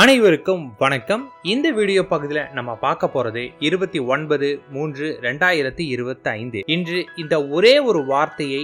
அனைவருக்கும் வணக்கம். இந்த வீடியோ பகுதியில் நம்ம பார்க்க போகிறது இருபத்தி ஒன்பது மூன்று ரெண்டாயிரத்தி இருபத்தி ஐந்து இன்று இந்த ஒரே ஒரு வார்த்தையை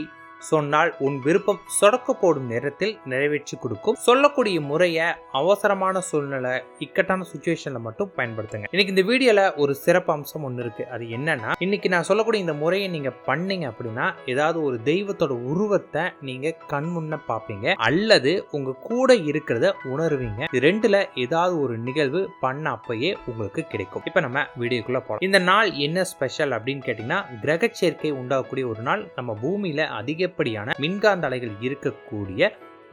சொன்னால் உன் விருப்பம் சொடக்க போடும் நேரத்தில் நிறைவேற்றி கொடுக்கும். சொல்லக்கூடிய முறையை அவசரமான சூழ்நிலை இக்கட்டான சுச்சுவேஷன்ல மட்டும் பயன்படுத்துங்க. இன்னைக்கு இந்த வீடியோல ஒரு சிறப்பு அம்சம் ஒன்று இருக்கு. அது என்னன்னா இன்னைக்கு நான் சொல்லக்கூடிய இந்த முறையை நீங்க பண்ணீங்க அப்படின்னா ஏதாவது ஒரு தெய்வத்தோட உருவத்தை நீங்க கண் முன்ன பார்ப்பீங்க அல்லது உங்க கூட இருக்கிறத உணர்வீங்க. இது ரெண்டுல ஏதாவது ஒரு நிகழ்வு பண்ண அப்பயே உங்களுக்கு கிடைக்கும். இப்போ நம்ம வீடியோக்குள்ள போகலாம் இந்த நாள் என்ன ஸ்பெஷல் அப்படின்னு கேட்டீங்கன்னா கிரக சேர்க்கை உண்டாகக்கூடிய ஒரு நாள். நம்ம பூமியில அதிகப்படியான மின்காந்த அலைகள் இருக்கக்கூடிய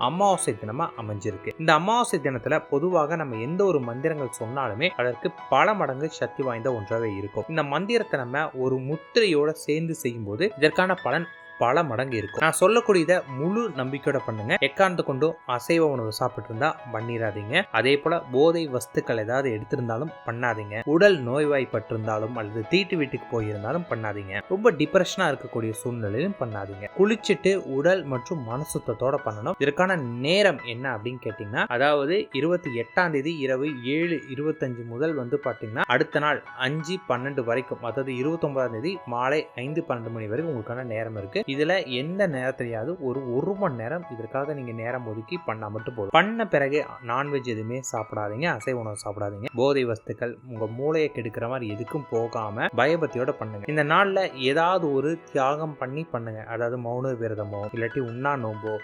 அமாவாசை தினமா அமைஞ்சிருக்கு. இந்த அமாவாசை தினத்துல பொதுவாக நம்ம எந்த ஒரு மந்திரங்கள் சொன்னாலுமே அதற்கு பல மடங்கு சக்தி வாய்ந்த ஒன்றாக இருக்கும். இந்த மந்திரத்தை நம்ம ஒரு முத்திரையோட சேர்ந்து செய்யும்போது இதற்கான பலன் பல மடங்கு இருக்கும். நான் சொல்லக்கூடியதை முழு நம்பிக்கையோட பண்ணுங்க. எக்காரணத்து கொண்டும் அசைவ உணவு சாப்பிட்டு இருந்தா பண்ணிடாதீங்க அதே போல போதை வஸ்துக்கள் ஏதாவது எடுத்திருந்தாலும் பண்ணாதீங்க. உடல் நோய்வாய்ப்பட்டிருந்தாலும் அல்லது தீட்டு வீட்டுக்கு போயிருந்தாலும் பண்ணாதீங்க. ரொம்ப டிப்ரெஷனா இருக்கக்கூடிய சூழ்நிலையிலும் பண்ணாதீங்க. குளிச்சுட்டு உடல் மற்றும் மன சுத்தத்தோட பண்ணணும். இதற்கான நேரம் என்ன அப்படின்னு கேட்டீங்கன்னா அதாவது இருபத்தி எட்டாம் தேதி இரவு ஏழு இருபத்தஞ்சு முதல் வந்து பாத்தீங்கன்னா அடுத்த நாள் அஞ்சு பன்னெண்டு வரைக்கும் அதாவது இருபத்தி ஒன்பதாம் தேதி மாலை ஐந்து பன்னெண்டு மணி வரைக்கும் உங்களுக்கான நேரம் இருக்கு. இதில் எந்த நேரத்திலையாவது ஒரு ஒரு மணி நேரம் இதற்காக நீங்கள் நேரம் ஒதுக்கி பண்ணால் மட்டும் போதும். பண்ண பிறகு நான்வெஜ் எதுவுமே சாப்பிடாதீங்க அசைவ உணவு சாப்பிடாதீங்க. போதை வஸ்துக்கள் உங்கள் மூளையை கெடுக்கிற மாதிரி எதுக்கும் போகாமல் பயபக்தியோட பண்ணுங்க. இந்த நாளில் ஏதாவது ஒரு தியாகம் பண்ணி பண்ணுங்க. அதாவது மௌன விரதமோ இல்லாட்டி உண்ணா நோம்போ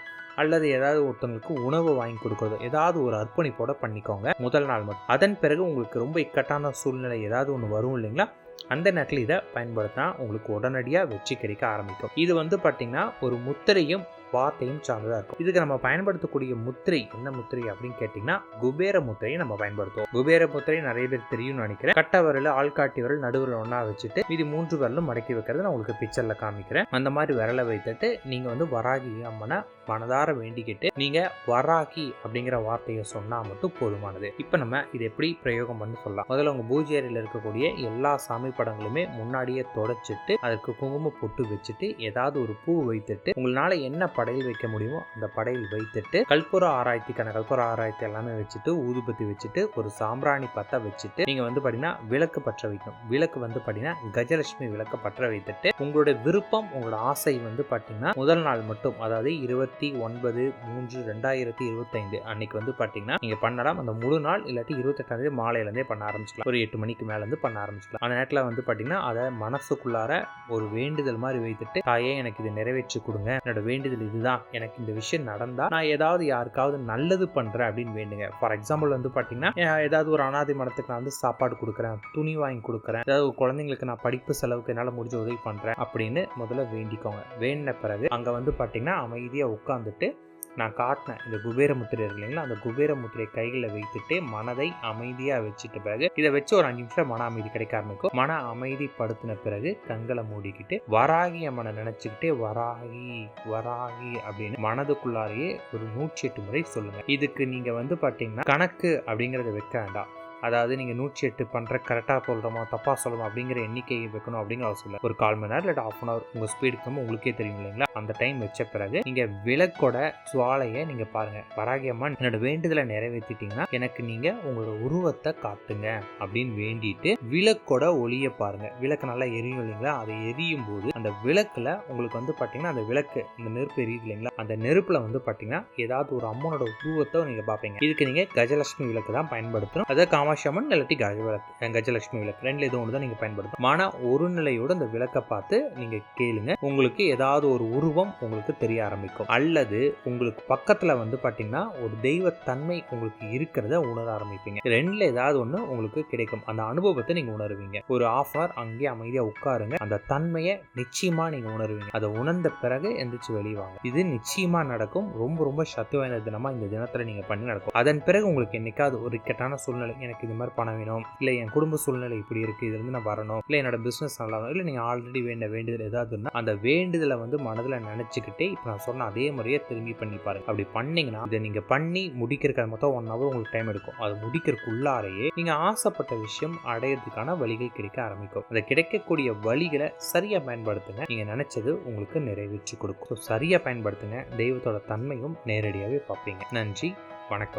அல்லது ஏதாவது ஒருத்தவங்களுக்கு உணவு வாங்கி கொடுக்கறதோ ஏதாவது ஒரு அர்ப்பணிப்போட பண்ணிக்கோங்க. முதல் நாள் மட்டும். அதன் பிறகு உங்களுக்கு ரொம்ப இக்கட்டான சூழ்நிலை ஏதாவது ஒன்று வரும் இல்லைங்களா? அந்த நேரத்தில் இதை பயன்படுத்தினா உங்களுக்கு உடனடியாக வெற்றி கிடைக்க ஆரம்பிக்கும். இது வந்து பார்த்தீங்கன்னா ஒரு முத்திரையும் வார்த்தையும் சார்ந்ததாக இருக்கும். இதுக்கு நம்ம பயன்படுத்தக்கூடிய முத்திரை என்ன முத்திரை அப்படின்னு கேட்டிங்கன்னா குபேர முத்திரையை நம்ம பயன்படுத்துவோம். குபேர முத்திரை நிறைய பேர் தெரியும்னு நினைக்கிறேன். கட்ட விரல் ஆள்காட்டி விரல் நடுவில் ஒன்றா வச்சுட்டு இது மூன்று விரலும் மடக்கி வைக்கிறது நான் உங்களுக்கு பிக்சரில் காமிக்கிறேன். அந்த மாதிரி விரலை வைத்துட்டு நீங்கள் வந்து வராகி அம்மனை மனதார வேண்டிக்கிட்டு நீங்கள் வராகி அப்படிங்கிற வார்த்தையை சொன்னால் மட்டும் போதுமானது. இப்போ நம்ம இது எப்படி பிரயோகம் பண்ணி சொல்லலாம். முதல்ல உங்கள் பூஜை அறையில் இருக்கக்கூடிய எல்லா சாமி படங்களுமே முன்னாடியே தொடச்சிட்டு அதற்கு குங்குமம் பொட்டு வச்சுட்டு ஏதாவது ஒரு பூ வைத்துட்டு உங்களால் என்ன படையில் வைக்க முடியுமோ அந்த படையில் வைத்துட்டு கல்புர ஆராய்ச்சிக்கான கல்புர ஆராய்ச்சி எல்லாமே வச்சுட்டு ஊதுபத்தி வச்சுட்டு ஒரு சாம்பிராணி பத்த வச்சுட்டு நீங்க வந்து பாத்தீங்கன்னா விளக்கு பற்ற வைக்கணும். விளக்கு வந்து பாத்தீங்கன்னா கஜலட்சுமி விளக்கு பற்ற வைத்துட்டு உங்களுடைய விருப்பம் உங்களோட ஆசை வந்து பாத்தீங்கன்னா முதல் நாள் மட்டும் அதாவது இருபத்தி ஒன்பது மூன்று ரெண்டாயிரத்தி இருபத்தைந்து அன்னைக்கு வந்து பாத்தீங்கன்னா நீங்க பண்ணலாம். அந்த முழு நாள் இல்லாட்டி இருபத்தெட்டாம் தேதி மாலையில இருந்தே பண்ண ஆரம்பிச்சிக்கலாம். ஒரு எட்டு மணிக்கு மேல இருந்து பண்ண ஆரம்பிச்சிக்கலாம். அந்த நேரத்துல வந்து பாத்தீங்கன்னா அதை மனசுக்குள்ளார ஒரு வேண்டுதல் மாதிரி வைத்துட்டு தாயே எனக்கு இதை நிறைவேற்றி கொடுங்க. என்னோட வேண்டுதல் இதுதான். எனக்கு இந்த விஷயம் நடந்தால் நான் ஏதாவது யாருக்காவது நல்லது பண்ணுறேன் அப்படின்னு வேண்டுங்க. ஃபார் எக்ஸாம்பிள் வந்து பார்த்தீங்கன்னா ஏதாவது ஒரு அனாதை மனத்துக்கு நான் வந்து சாப்பாடு கொடுக்குறேன் துணி வாங்கி கொடுக்குறேன் ஏதாவது ஒரு குழந்தைங்களுக்கு நான் படிப்பு செலவுக்கு என்னால் முடிஞ்ச உதவி பண்ணுறேன் அப்படின்னு முதல்ல வேண்டிக்கோங்க. வேண்டின பிறகு அங்கே வந்து பார்த்தீங்கன்னா அமைதியாக உட்காந்துட்டு நான் காட்டினேன். இந்த குபேர முத்திரை இருக்கு இல்லைங்களா? அந்த குபேர முத்திரை கைகளில் வைத்துட்டு மனதை அமைதியாக வச்சுட்ட பிறகு இதை வச்சு ஒரு அஞ்சு நிமிஷம் மன அமைதி கிடைக்க ஆரம்பிக்கும். மன அமைதிப்படுத்தின பிறகு கண்களை மூடிக்கிட்டு வராகி அம்மனை நினச்சிக்கிட்டே வராகி வராகி அப்படின்னு மனதுக்குள்ளாரையே ஒரு நூற்றி எட்டு முறை சொல்லுங்க. இதுக்கு நீங்க வந்து பாத்தீங்கன்னா கணக்கு அப்படிங்கிறத வைக்க வேண்டாம். அதாவது நீங்கள் நூற்றி எட்டு பண்ணுற கரெக்டாக சொல்கிறோமா தப்பாக சொல்லணும் அப்படிங்கிற எண்ணிக்கை வைக்கணும் அப்படிங்கிற அவசியம் இல்லை. ஒரு கால் மணி நேரம் இல்லாட்டி ஆஃப் அன் ஹவர் உங்கள் ஸ்பீடுக்கு உங்களுக்கே தெரியும் இல்லைங்களா? அந்த டைம் வச்ச பிறகு நீங்கள் விளக்கோட சுவாலையை நீங்கள் பாருங்கள் வராகியம்மா என்னோட வேண்டுதலை நிறைவேற்றிட்டீங்கன்னா எனக்கு நீங்கள் உங்களோட உருவத்தை காட்டுங்க அப்படின்னு வேண்டிட்டு விளக்கோட ஒளியை பாருங்க. விளக்கு நல்லா எரியும் இல்லைங்களா? அதை எரியும் போது அந்த விளக்கில் உங்களுக்கு வந்து பார்த்தீங்கன்னா அந்த விளக்கு இந்த நெருப்பு எரியுது இல்லைங்களா? அந்த நெருப்பில் வந்து பார்த்தீங்கன்னா ஏதாவது ஒரு அம்மனோட உருவத்தை நீங்கள் பார்ப்பீங்க. இதுக்கு நீங்கள் கஜலட்சுமி விளக்கு தான் பயன்படுத்தணும். அதை காமாட்சியம்மன் இல்லாட்டி கஜ விளக்கு கஜலட்சுமி விளக்கு. ரெண்டுல எதுவும் ஒன்று தான் நீங்கள் பயன்படுத்தணும். மன ஒரு நிலையோட அந்த விளக்கை பார்த்து நீங்கள் கேளுங்க. உங்களுக்கு ஏதாவது ஒரு உருவம் உங்களுக்கு தெரிய ஆரம்பிக்கும். அல்லது உங்களுக்கு பக்கத்தில் வந்து பார்த்தீங்கன்னா ஒரு தெய்வ தன்மை உங்களுக்கு இருக்கிறத உணர ஆரம்பிப்பீங்க. ரெண்டுல ஏதாவது ஒன்று உங்களுக்கு கிடைக்கும். அந்த அனுபவத்தை நீங்கள் உணருவீங்க. ஒரு ஆஃப் hour அங்கேயே அமைதியாக உட்காருங்க. அந்த தன்மையை நிச்சயமாக நீங்கள் உணருவீங்க. அதை உணர்ந்த பிறகு எந்திரிச்சு வெளியே வாங்க. இது நிச்சயமாக நடக்கும். ரொம்ப ரொம்ப சத்து வாய்ந்த தினமாக இந்த தினத்தில் நீங்கள் பண்ணி நடக்கும் அதன் பிறகு உங்களுக்கு என்னைக்காவது ஒரு இக்கட்டான சூழ்நிலை எனக்கு இது மாதிரி பணம் வேணும். இல்லை என் குடும்ப சூழ்நிலை இப்படி இருக்குது இதுலேருந்து நான் வரணும். இல்லை என்னோட பிஸ்னஸ் நல்லா இல்லை நீங்கள் ஆல்ரெடி வேண்ட வேண்டுதல் ஏதாவது அந்த வேண்டுதலை வந்து மனதில் நினச்சிக்கிட்டே இப்போ நான் சொன்ன அதே முறையே திரும்பி பண்ணி பாருங்க. அப்படி பண்ணீங்கன்னா இதை நீங்கள் பண்ணி முடிக்கிறதுக்கு மொத்தம் ஒன் ஹவர் உங்களுக்கு டைம் எடுக்கும். அது முடிக்கிறதுக்குள்ளாரையே நீங்கள் ஆசைப்பட்ட விஷயம் அடையிறதுக்கான வழிகள் கிடைக்க ஆரம்பிக்கும். அந்த கிடைக்கக்கூடிய வழிகளை சரியாக பயன்படுத்துங்க. நீங்கள் நினச்சது உங்களுக்கு நிறைவேற்றி கொடுக்கும். ஸோ சரியாக பயன்படுத்துங்க. தெய்வத்தோட தன்மையும் நேரடியாகவே பார்ப்பீங்க. நன்றி. வணக்கம்.